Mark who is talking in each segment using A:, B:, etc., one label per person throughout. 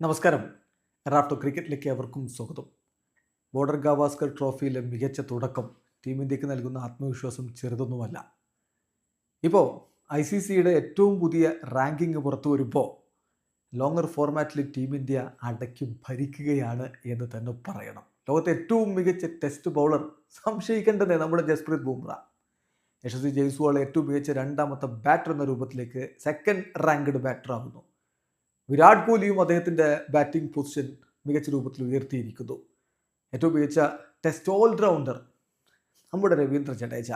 A: നമസ്കാരം. റാഫ്റ്റോ ക്രിക്കറ്റിലേക്ക് അവർക്കും സ്വാഗതം. ബോർഡർ ഗാവാസ്കർ ട്രോഫിയിലെ മികച്ച തുടക്കം ടീം ഇന്ത്യയ്ക്ക് നൽകുന്ന ആത്മവിശ്വാസം ചെറുതൊന്നുമല്ല. ഇപ്പോൾ ഐ സി സിയുടെ ഏറ്റവും പുതിയ റാങ്കിങ് പുറത്തു വരുമ്പോൾ ലോങ്ങർ ഫോർമാറ്റിൽ ടീം ഇന്ത്യ അടക്കി ഭരിക്കുകയാണ് എന്ന് തന്നെ പറയണം. ലോകത്തെ ഏറ്റവും മികച്ച ടെസ്റ്റ് ബൗളർ സംശയിക്കേണ്ടതേ നമ്മുടെ ജസ്പ്രീത് ബുംറ. യശസ്വി ജയ്സ്വാൾ ഏറ്റവും മികച്ച രണ്ടാമത്തെ ബാറ്റർ എന്ന രൂപത്തിലേക്ക് സെക്കൻഡ് റാങ്ക്ഡ് ബാറ്റർ ആകുന്നു വിരാട് കോഹ്ലിയും അദ്ദേഹത്തിന്റെ ബാറ്റിംഗ് പൊസിഷൻ മികച്ച രൂപത്തിൽ ഉയർത്തിയിരിക്കുന്നു. ഏറ്റവും മികച്ച ടെസ്റ്റ് ഓൾറൗണ്ടർ നമ്മുടെ രവീന്ദ്ര ജഡേജ.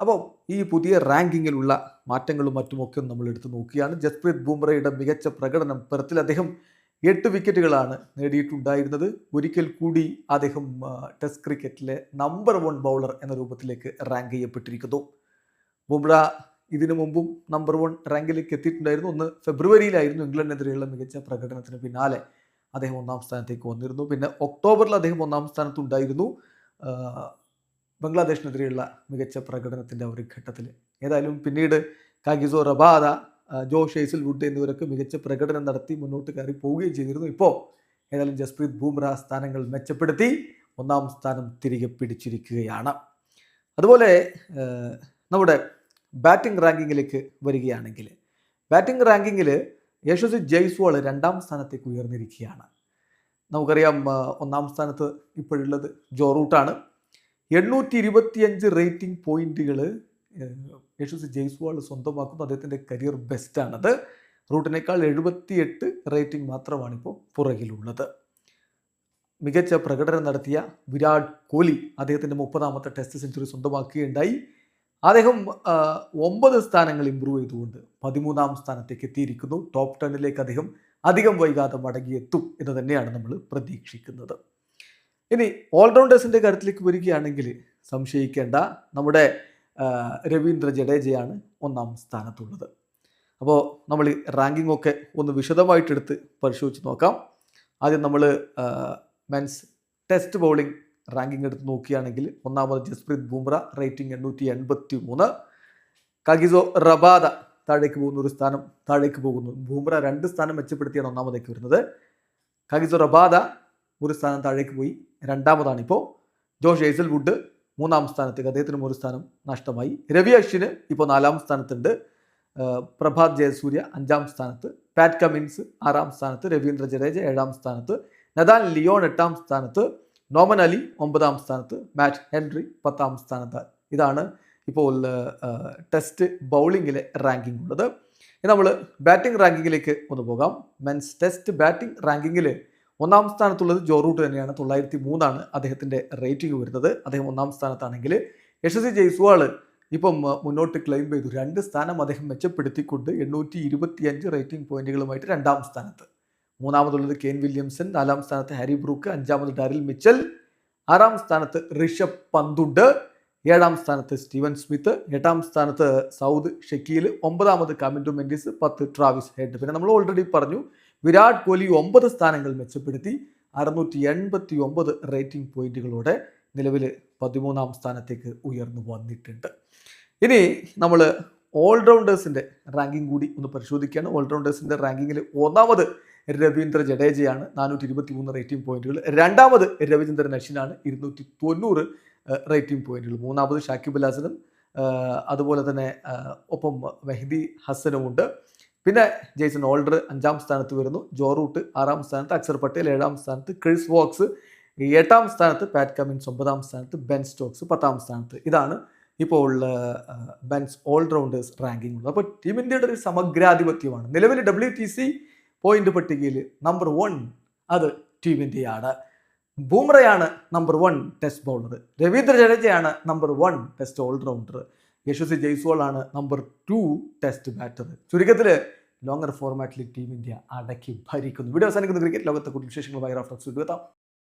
A: അപ്പോൾ ഈ പുതിയ റാങ്കിങ്ങിലുള്ള മാറ്റങ്ങളും മറ്റുമൊക്കെ നമ്മൾ എടുത്തു നോക്കിയാണ്. ജസ്പ്രീത് ബുംറയുടെ മികച്ച പ്രകടനം പെർത്തിൽ അദ്ദേഹം എട്ട് വിക്കറ്റുകളാണ് നേടിയിട്ടുണ്ടായിരുന്നത്. ഒരിക്കൽ കൂടി അദ്ദേഹം ടെസ്റ്റ് ക്രിക്കറ്റിലെ നമ്പർ വൺ ബൗളർ എന്ന രൂപത്തിലേക്ക് റാങ്ക് ചെയ്യപ്പെട്ടിരിക്കുന്നു. ബുംറ ഇതിനു മുമ്പും നമ്പർ വൺ റാങ്കിലേക്ക് എത്തിയിട്ടുണ്ടായിരുന്നു. ഒന്ന് ഫെബ്രുവരിയിലായിരുന്നു ഇംഗ്ലണ്ടിനെതിരെയുള്ള മികച്ച പ്രകടനത്തിന് പിന്നാലെ അദ്ദേഹം ഒന്നാം സ്ഥാനത്തേക്ക് വന്നിരുന്നു. പിന്നെ ഒക്ടോബറിൽ അദ്ദേഹം ഒന്നാം സ്ഥാനത്തുണ്ടായിരുന്നു. ബംഗ്ലാദേശിനെതിരെയുള്ള മികച്ച പ്രകടനത്തിന്റെ ഒരു ഘട്ടത്തിൽ ഏതായാലും പിന്നീട് കാഗിസോ റബാദ ജോ ഷെയ്സിൽ വുഡ് എന്നിവരൊക്കെ മികച്ച പ്രകടനം നടത്തി മുന്നോട്ട് കയറി പോവുകയും ചെയ്തിരുന്നു. ഇപ്പോൾ ഏതായാലും ജസ്പ്രീത് ബൂംറ സ്ഥാനങ്ങൾ മെച്ചപ്പെടുത്തി ഒന്നാം സ്ഥാനം തിരികെ പിടിച്ചിരിക്കുകയാണ്. അതുപോലെ നമ്മുടെ ബാറ്റിംഗ് റാങ്കിങ്ങിലേക്ക് വരികയാണെങ്കിൽ ബാറ്റിംഗ് റാങ്കിങ്ങിൽ യശസ്വി ജയ്സ്വാൾ രണ്ടാം സ്ഥാനത്തേക്ക് ഉയർന്നിരിക്കുകയാണ്. നമുക്കറിയാം ഒന്നാം സ്ഥാനത്ത് ഇപ്പോഴുള്ളത് ജോ റൂട്ടാണ്. എണ്ണൂറ്റി ഇരുപത്തിയഞ്ച് റേറ്റിംഗ് പോയിന്റുകൾ യശസ്വി ജയ്സ്വാൾ സ്വന്തമാക്കുന്നു. അദ്ദേഹത്തിന്റെ കരിയർ ബെസ്റ്റാണത്. റൂട്ടിനേക്കാൾ എഴുപത്തിയെട്ട് റേറ്റിംഗ് മാത്രമാണ് ഇപ്പോൾ പുറകിലുള്ളത്. മികച്ച പ്രകടനം നടത്തിയ വിരാട് കോഹ്ലി അദ്ദേഹത്തിന്റെ മുപ്പതാമത്തെ ടെസ്റ്റ് സെഞ്ചുറി സ്വന്തമാക്കുകയുണ്ടായി. അദ്ദേഹം ഒമ്പത് സ്ഥാനങ്ങൾ ഇമ്പ്രൂവ് ചെയ്തുകൊണ്ട് പതിമൂന്നാം സ്ഥാനത്തേക്ക് എത്തിയിരിക്കുന്നു. ടോപ്പ് ടെന്നിലേക്ക് അദ്ദേഹം അധികം വൈകാതെ മടങ്ങിയെത്തും എന്ന് തന്നെയാണ് നമ്മൾ പ്രതീക്ഷിക്കുന്നത്. ഇനി ഓൾറൗണ്ടേഴ്സിന്റെ കാര്യത്തിലേക്ക് വരികയാണെങ്കിൽ സംശയിക്കേണ്ട നമ്മുടെ രവീന്ദ്ര ജഡേജയാണ് ഒന്നാം സ്ഥാനത്തുള്ളത്. അപ്പോൾ നമ്മൾ റാങ്കിംഗ് ഒക്കെ ഒന്ന് വിശദമായിട്ടെടുത്ത് പരിശോധിച്ച് നോക്കാം. ആദ്യം നമ്മൾ മെൻസ് ടെസ്റ്റ് ബൗളിംഗ് റാങ്കിംഗ് എടുത്ത് നോക്കുകയാണെങ്കിൽ ഒന്നാമത് ജസ്പ്രീത് ബുംറ റേറ്റിംഗ് എണ്ണൂറ്റി എൺപത്തി മൂന്ന് കഗിസോ റബാദ താഴേക്ക് പോകുന്ന ഒരു സ്ഥാനം താഴേക്ക് പോകുന്നു. ബുംറ രണ്ട് സ്ഥാനം മെച്ചപ്പെടുത്തിയാണ് ഒന്നാമതേക്ക് വരുന്നത്. കഗിസോ റബാദ ഒരു സ്ഥാനം താഴേക്ക് പോയി. രണ്ടാമതാണ് ഇപ്പോൾ ജോഷ് ഏസൽ വുഡ് മൂന്നാം സ്ഥാനത്തേക്ക് അദ്ദേഹത്തിനും ഒരു സ്ഥാനം നഷ്ടമായി. രവി അശ്വിന് ഇപ്പോൾ നാലാം സ്ഥാനത്തുണ്ട്. പ്രഭാത് ജയസൂര്യ അഞ്ചാം സ്ഥാനത്ത്. പാറ്റ് കമിൻസ് ആറാം സ്ഥാനത്ത്. രവീന്ദ്ര ജഡേജ ഏഴാം സ്ഥാനത്ത്. നദാൻ ലിയോൺ എട്ടാം സ്ഥാനത്ത്. നോമൻ അലി ഒമ്പതാം സ്ഥാനത്ത് മാറ്റ് ഹെൻറി പത്താം സ്ഥാനത്ത്. ഇതാണ് ഇപ്പോൾ ടെസ്റ്റ് ബൗളിങ്ങിലെ റാങ്കിംഗ് ഉള്ളത്. ഇനി നമ്മൾ ബാറ്റിംഗ് റാങ്കിങ്ങിലേക്ക് ഒന്ന് പോകാം. മെൻസ് ടെസ്റ്റ് ബാറ്റിംഗ് റാങ്കിങ്ങിൽ ഒന്നാം സ്ഥാനത്തുള്ളത് ജോ റൂട്ട് തന്നെയാണ്. തൊള്ളായിരത്തി മൂന്നാണ് അദ്ദേഹത്തിന്റെ റേറ്റിംഗ് വരുന്നത്. അദ്ദേഹം ഒന്നാം സ്ഥാനത്താണെങ്കിൽ യശസ്വി ജയ്സ്വാൾ ഇപ്പം മുന്നോട്ട് ക്ലെയിം ചെയ്തു. രണ്ട് സ്ഥാനം അദ്ദേഹം മെച്ചപ്പെടുത്തിക്കൊണ്ട് എണ്ണൂറ്റി ഇരുപത്തിയഞ്ച് റേറ്റിംഗ് പോയിന്റുകളുമായിട്ട് രണ്ടാം സ്ഥാനത്ത്. മൂന്നാമതുള്ളത് കെയിൻ വില്യംസൺ നാലാം സ്ഥാനത്ത് ഹാരി ബ്രൂക്ക് അഞ്ചാമത് ഡാരിൽ മിച്ചൽ ആറാം സ്ഥാനത്ത് ഋഷഭ് പന്തുണ്ട് ഏഴാം സ്ഥാനത്ത് സ്റ്റീവൻ സ്മിത്ത് എട്ടാം സ്ഥാനത്ത് സൗദ് ഷക്കീൽ ഒമ്പതാമത് കമിൻഡു മെൻഡിസ് പത്ത് ട്രാവിസ് ഹെഡ്. പിന്നെ നമ്മൾ ഓൾറെഡി പറഞ്ഞു വിരാട് കോഹ്ലി ഒമ്പത് സ്ഥാനങ്ങൾ മെച്ചപ്പെടുത്തി അറുന്നൂറ്റി എൺപത്തി ഒമ്പത് റേറ്റിംഗ് പോയിന്റുകളോടെ നിലവിൽ പതിമൂന്നാം സ്ഥാനത്തേക്ക് ഉയർന്നു വന്നിട്ടുണ്ട്. ഇനി നമ്മൾ ഓൾറൗണ്ടേഴ്സിന്റെ റാങ്കിങ് കൂടി ഒന്ന് പരിശോധിക്കുകയാണ്. ഓൾറൗണ്ടേഴ്സിന്റെ റാങ്കിങ്ങിൽ ഒന്നാമത് രവീന്ദ്ര ജഡേജയാണ്. നാനൂറ്റി ഇരുപത്തി മൂന്ന് റേറ്റിംഗ് പോയിന്റുകൾ രണ്ടാമത് രവിചന്ദ്രൻ അശ്വിനാണ്. ഇരുന്നൂറ്റി തൊണ്ണൂറ് റേറ്റിംഗ് പോയിന്റുകൾ മൂന്നാമത് ഷാക്കിബ് അൽ അതുപോലെ തന്നെ ഒപ്പം മെഹ്ദി ഹസനുമുണ്ട് പിന്നെ ജെയ്സൺ ഓൾഡർ അഞ്ചാം സ്ഥാനത്ത് വരുന്നു. ജോറൂട്ട് ആറാം സ്ഥാനത്ത് അക്സർ പട്ടേൽ ഏഴാം സ്ഥാനത്ത് ക്രിസ് വോക്സ് എട്ടാം സ്ഥാനത്ത് പാറ്റ് കമിൻസ് ഒമ്പതാം സ്ഥാനത്ത് ബെൻ സ്റ്റോക്സ് പത്താം സ്ഥാനത്ത്. ഇതാണ് ഇപ്പോൾ ബെൻസ് ഓൾറൗണ്ടേഴ്സ് റാങ്കിംഗ് ഉള്ളത്. അപ്പോൾ ടീം ഇന്ത്യയുടെ ഒരു സമഗ്രാധിപത്യമാണ്. നിലവിൽ ഡബ്ല്യു ടി സി പോയിന്റ് പട്ടികയിൽ നമ്പർ വൺ അത് ടീം ഇന്ത്യയാണ് ബൂംറയാണ് number one test bowler Ravindra ജഡേജയാണ് number one test all rounder Yashasvi Jaiswal ആണ് നമ്പർ ടു ടെസ്റ്റ് ബാറ്റർ ചുരുക്കത്തിൽ ലോങ്ങർ ഫോർമാറ്റിൽ ടീം ഇന്ത്യ അടക്കി ഭരിക്കുന്നു. വീഡിയോ അവസാനിക്കുന്ന ക്രിക്കറ്റ് ലോകത്തെ കൂടുതൽ ബൈ റഫറൻസ് എത്താം.